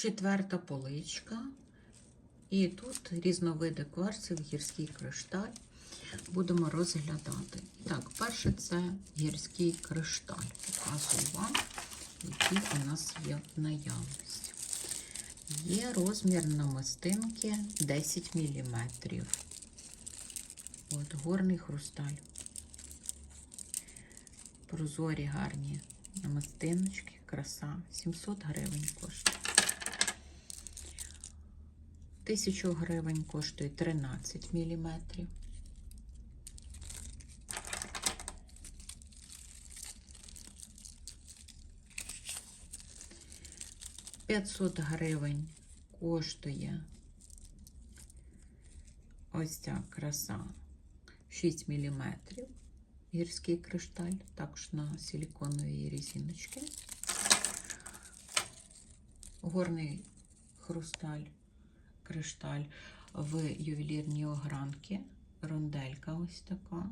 четверта поличка. І тут різновиди кварців, гірський кришталь. Будемо розглядати. Так, перше це гірський кришталь. Показую вам, який у нас є в наявності. Є розмір намистинки 10 мм. От, горний хрусталь. Прозорі гарні намистиночки, краса. 700 гривень коштує. 1000 гривень коштує 13 мм. П'ятсот гривень коштує ось ця краса 6 мм. Гірський кришталь, також на силіконовій резиночці. Горний хрусталь, кришталь в ювелірній огранці. Ронделька ось така.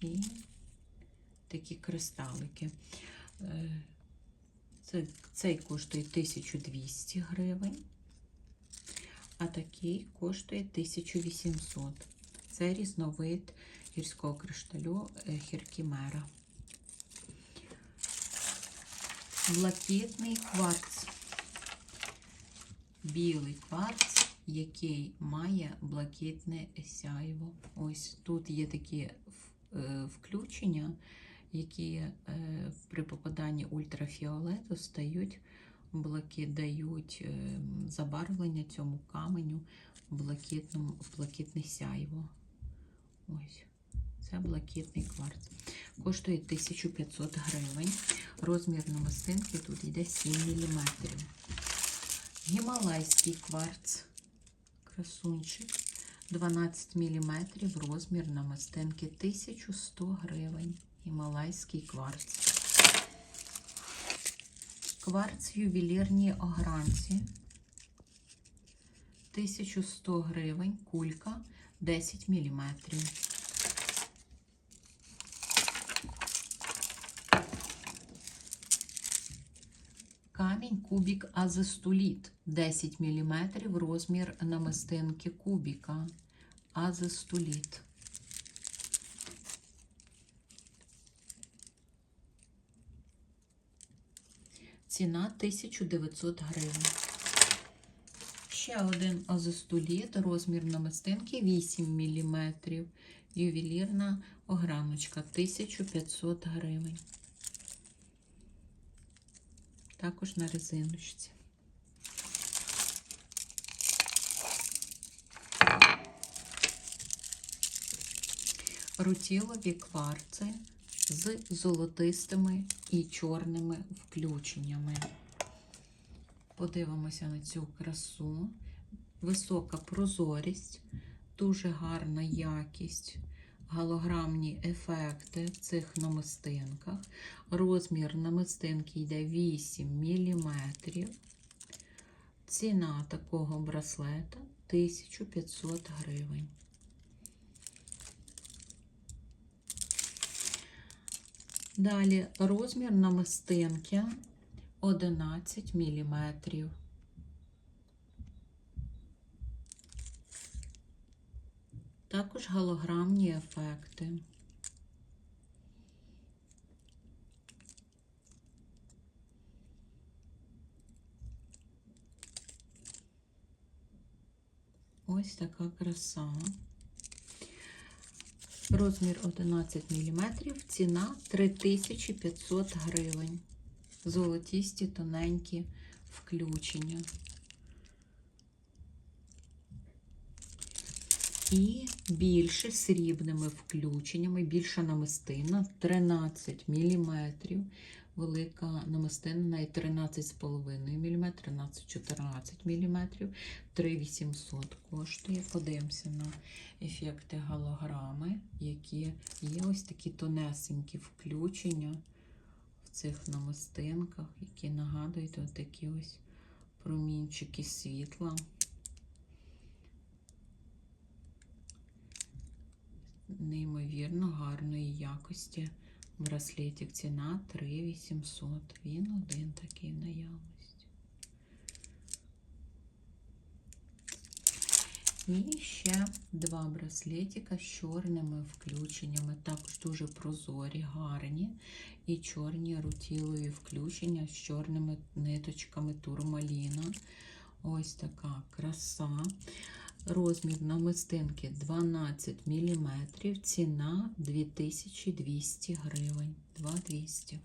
І такі кристалики. Е, Це, цей коштує 1200 гривень, а такий коштує 1800. Це різновид гірського кришталю е, Хіркімера. Блакитний кварц. Білий кварц, який має блакитне сяйво. Ось тут є такі е, включення, які е, при попаданні ультрафіолету стають блакит, дають е, забарвлення цьому каменю в блакитне сяйво. Ось. Це блакитний кварц. Коштує 1500 гривень. Розмір намистинки тут йде 7 мм. Гімалайський кварц. Красунчик. 12 мм. Розмір намистинки 1100 гривень. Гімалайський кварц. Кварц ювелірній огранці. 1100 гривень. Кулька 10 мм. Камінь кубік азестуліт 10 мм розмір намистинки кубіка. Азестуліт. Ціна 1900 гривень. Ще один азестуліт, розмір намистинки 8 мм. Ювелірна ограночка 1500 гривень. Також на резиночці. Рутілові кварци з золотистими і чорними включеннями. Подивимося на цю красу. Висока прозорість, дуже гарна якість, голограмні ефекти в цих намистинках. Розмір намистинки йде 8 мм. Ціна такого браслета 1500 гривень. Далі розмір намистинки 11 мм. Також голограмні ефекти. Ось така краса. Розмір 11 мм, ціна 3500 гривень. Золотісті тоненькі включення. І більше срібними включеннями, більша намистина 13 мм. Велика намистина навіть 13,5 мм, 13-14 мм, 3800 коштує. Подивимося на ефекти голограми, які є ось такі тонесенькі включення в цих намистинках, які нагадують ось такі ось промінчики світла. неймовірно гарної якості браслетик. Ціна 3800. Він один такий в. І ще два браслетика з чорними включеннями. Також дуже прозорі, гарні і чорні рутілові включення з чорними ниточками турмаліна. Ось така краса. Розмір намистинки 12 мм. Ціна 2200 гривень. 2200.